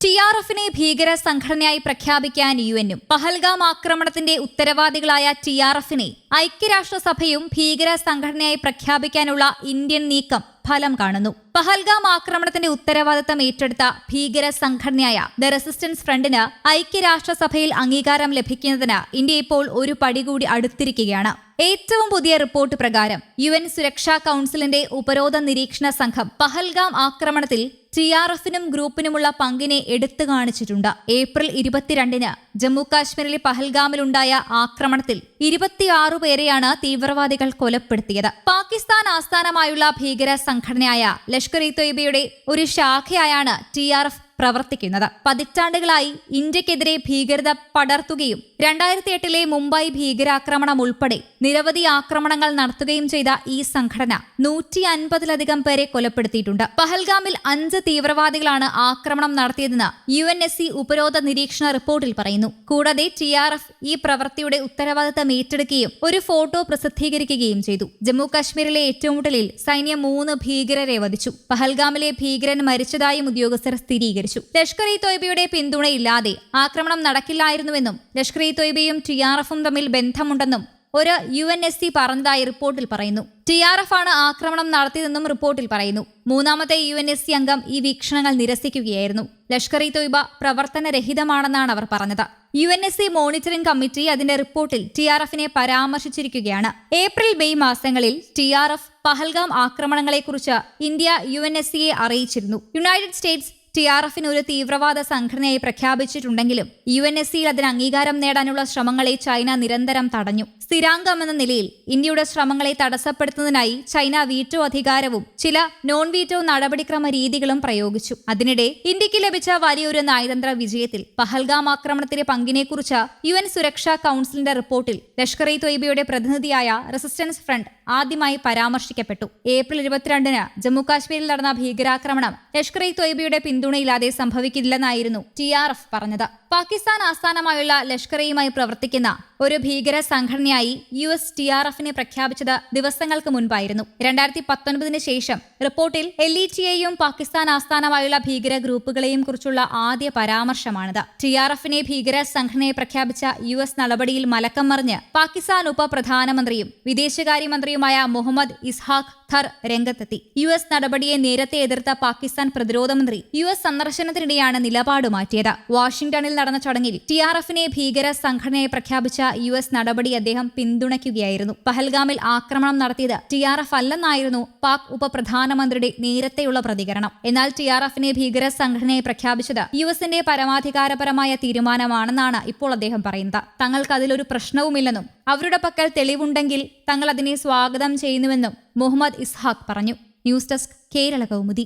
T R എഫിനെ ഭീകര സംഘടനയായി പ്രഖ്യാപിക്കാൻ യു എനും പഹൽഗാം ആക്രമണത്തിന്റെ ഉത്തരവാദികളായ ടി ആർ എഫിനെ ഐക്യരാഷ്ട്രസഭയും ഭീകര സംഘടനയായി പ്രഖ്യാപിക്കാനുള്ള ഇന്ത്യൻ നീക്കം ഫലം കാണുന്നു. പഹൽഗാം ആക്രമണത്തിന്റെ ഉത്തരവാദിത്തം ഏറ്റെടുത്ത ഭീകര സംഘടനയായ ദ റെസിസ്റ്റൻസ് ഫ്രണ്ടിന് ഐക്യരാഷ്ട്രസഭയിൽ അംഗീകാരം ലഭിക്കുന്നതിന് ഇന്ത്യ ഇപ്പോൾ ഒരു പടി കൂടി അടുത്തിരിക്കുകയാണ്. ഏറ്റവും പുതിയ റിപ്പോർട്ട് പ്രകാരം യു എൻ സുരക്ഷാ കൌൺസിലിന്റെ ഉപരോധ നിരീക്ഷണ സംഘം പഹൽഗാം ആക്രമണത്തിൽ ടി ആർ എഫിനും ഗ്രൂപ്പിനുമുള്ള പങ്കിനെ എടുത്തു കാണിച്ചിട്ടുണ്ട്. ഏപ്രിൽ ഇരുപത്തിരണ്ടിന് ജമ്മു കാശ്മീരിലെ പഹൽഗാമിലുണ്ടായ ആക്രമണത്തിൽ ഇരുപത്തിയാറു പേരെയാണ് തീവ്രവാദികൾ കൊലപ്പെടുത്തിയത്. പാകിസ്ഥാൻ ആസ്ഥാനമായുള്ള ഭീകര സംഘടനയായ ലഷ്കർ ഇ തൊയ്ബയുടെ ഒരു ശാഖയായാണ് ടി ആർ എഫ് പ്രവർത്തിക്കുന്നത്. പതിറ്റാണ്ടുകളായി ഇന്ത്യക്കെതിരെ ഭീകരത പടർത്തുകയും രണ്ടായിരത്തി എട്ടിലെ മുംബൈ ഭീകരാക്രമണം ഉൾപ്പെടെ നിരവധി ആക്രമണങ്ങൾ നടത്തുകയും ചെയ്ത ഈ സംഘടന നൂറ്റി അൻപതിലധികം പേരെ കൊലപ്പെടുത്തിയിട്ടുണ്ട്. പഹൽഗാമിൽ അഞ്ച് തീവ്രവാദികളാണ് ആക്രമണം നടത്തിയതെന്ന് യു എൻ എസ് സി ഉപരോധ നിരീക്ഷണ റിപ്പോർട്ടിൽ പറയുന്നു. കൂടാതെ ടി ആർ എഫ് ഈ പ്രവൃത്തിയുടെ ഉത്തരവാദിത്തം ഏറ്റെടുക്കുകയും ഒരു ഫോട്ടോ പ്രസിദ്ധീകരിക്കുകയും ചെയ്തു. ജമ്മു കാശ്മീരിലെ ഏറ്റുമുട്ടലിൽ സൈന്യം മൂന്ന് ഭീകരരെ വധിച്ചു. പഹൽഗാമിലെ ഭീകരൻ മരിച്ചതായും ഉദ്യോഗസ്ഥർ സ്ഥിരീകരിച്ചു. ലഷ്കർ ഇ തൊയ്ബയുടെ പിന്തുണയില്ലാതെ ആക്രമണം നടക്കില്ലായിരുന്നുവെന്നും ലഷ്കർ ഇ തൊയ്ബയും ടി ആർ എഫും തമ്മിൽ ബന്ധമുണ്ടെന്നും ഒരു യു എൻ എസ് സി പറഞ്ഞതായി റിപ്പോർട്ടിൽ പറയുന്നു. ടി ആർ എഫ് ആണ് ആക്രമണം നടത്തിയതെന്നും റിപ്പോർട്ടിൽ പറയുന്നു. മൂന്നാമത്തെ യു എൻ എസ് സി അംഗം ഈ വീക്ഷണങ്ങൾ നിരസിക്കുകയായിരുന്നു. ലഷ്കർ ഇ തൊയ്ബ പ്രവർത്തനരഹിതമാണെന്നാണ് അവർ പറഞ്ഞത്. U N S C monitoring committee അതിന്റെ റിപ്പോർട്ടിൽ ടി ആർ എഫിനെ പരാമർശിച്ചിരിക്കുകയാണ്. ഏപ്രിൽ മെയ് മാസങ്ങളിൽ ടി ആർ എഫ് പഹൽഗാം ആക്രമണങ്ങളെക്കുറിച്ച് ഇന്ത്യ യു എൻ എസ് സിയെ അറിയിച്ചിരുന്നു. യുണൈറ്റഡ് സ്റ്റേറ്റ്സ് ടി ആർ എഫിന് ഒരു തീവ്രവാദ സംഘടനയായി പ്രഖ്യാപിച്ചിട്ടുണ്ടെങ്കിലും യു എൻ എസ് സിയിൽ അതിന് അംഗീകാരം നേടാനുള്ള ശ്രമങ്ങളെ ചൈന നിരന്തരം തടഞ്ഞു. സ്ഥിരാംഗം എന്ന നിലയിൽ ഇന്ത്യയുടെ ശ്രമങ്ങളെ തടസ്സപ്പെടുത്തുന്നതിനായി ചൈന വീറ്റോ അധികാരവും ചില നോൺ വീറ്റോ നടപടിക്രമ രീതികളും പ്രയോഗിച്ചു. അതിനിടെ ഇന്ത്യയ്ക്ക് ലഭിച്ച വലിയൊരു നയതന്ത്ര വിജയത്തിൽ പഹൽഗാം ആക്രമണത്തിലെ പങ്കിനെക്കുറിച്ച് യു എൻ സുരക്ഷാ കൌൺസിലിന്റെ റിപ്പോർട്ടിൽ ലഷ്കർ ഇ തൊയ്ബയുടെ പ്രതിനിധിയായ റെസിസ്റ്റൻസ് ഫ്രണ്ട് ആദ്യമായി പരാമർശിക്കപ്പെട്ടു. ഏപ്രിൽ ഇരുപത്തിരണ്ടിന് ജമ്മുകാശ്മീരിൽ നടന്ന ഭീകരാക്രമണം ലഷ്കർ ഇ തൊയ്ബയുടെ പിന്തുണയില്ലാതെ സംഭവിക്കില്ലെന്നായിരുന്നു ടി ആർ എഫ് പറഞ്ഞത്. പാകിസ്ഥാൻ ആസ്ഥാനമായുള്ള ലഷ്കറയുമായി പ്രവർത്തിക്കുന്ന ഒരു ഭീകര സംഘടനയായി യു എസ് ടി ആർ എഫിനെ പ്രഖ്യാപിച്ചത് ദിവസങ്ങൾക്ക് മുൻപായിരുന്നു. രണ്ടായിരത്തി പത്തൊൻപതിന് ശേഷം റിപ്പോർട്ടിൽ എൽ ഇ ടിയെയും പാകിസ്ഥാൻ ആസ്ഥാനമായുള്ള ഭീകര ഗ്രൂപ്പുകളെയും കുറിച്ചുള്ള ആദ്യ പരാമർശമാണിത്. ടി ആർ എഫിനെ ഭീകര സംഘടനയെ പ്രഖ്യാപിച്ച യു എസ് നടപടിയിൽ മലക്കം മറിഞ്ഞ് പാകിസ്ഥാൻ ഉപപ്രധാനമന്ത്രിയും വിദേശകാര്യമന്ത്രിയുമായ മുഹമ്മദ് ഇസ്ഹാഖ് ഖർ രംഗത്തെത്തി. യു എസ് നടപടിയെ നേരത്തെ എതിർത്ത പാകിസ്ഥാൻ പ്രതിരോധ മന്ത്രി യു എസ് സന്ദർശനത്തിനിടെയാണ് നിലപാട് മാറ്റിയത്. വാഷിംഗ്ടണിൽ നടന്ന ചടങ്ങിൽ ടി ആർ എഫിനെ ഭീകര സംഘടനയെ പ്രഖ്യാപിച്ച യു എസ് നടപടി അദ്ദേഹം പിന്തുണയ്ക്കുകയായിരുന്നു. പഹൽഗാമിൽ ആക്രമണം നടത്തിയത് ടി ആർ എഫ് അല്ലെന്നായിരുന്നു പാക് ഉപപ്രധാനമന്ത്രിയുടെ നേരത്തെയുള്ള പ്രതികരണം. എന്നാൽ ടി ആർ എഫിനെ ഭീകര സംഘടനയെ പ്രഖ്യാപിച്ചത് യു എസിന്റെ പരമാധികാരപരമായ തീരുമാനമാണെന്നാണ് ഇപ്പോൾ അദ്ദേഹം പറയുന്നത്. തങ്ങൾക്ക് അതിലൊരു പ്രശ്നവുമില്ലെന്നും അവരുടെ പക്കൽ തെളിവുണ്ടെങ്കിൽ തങ്ങൾ അതിനെ സ്വാഗതം ചെയ്യുന്നുവെന്നും മുഹമ്മദ് ഇസ്ഹാഖ് പറഞ്ഞു. News desk Kerala Kaumudi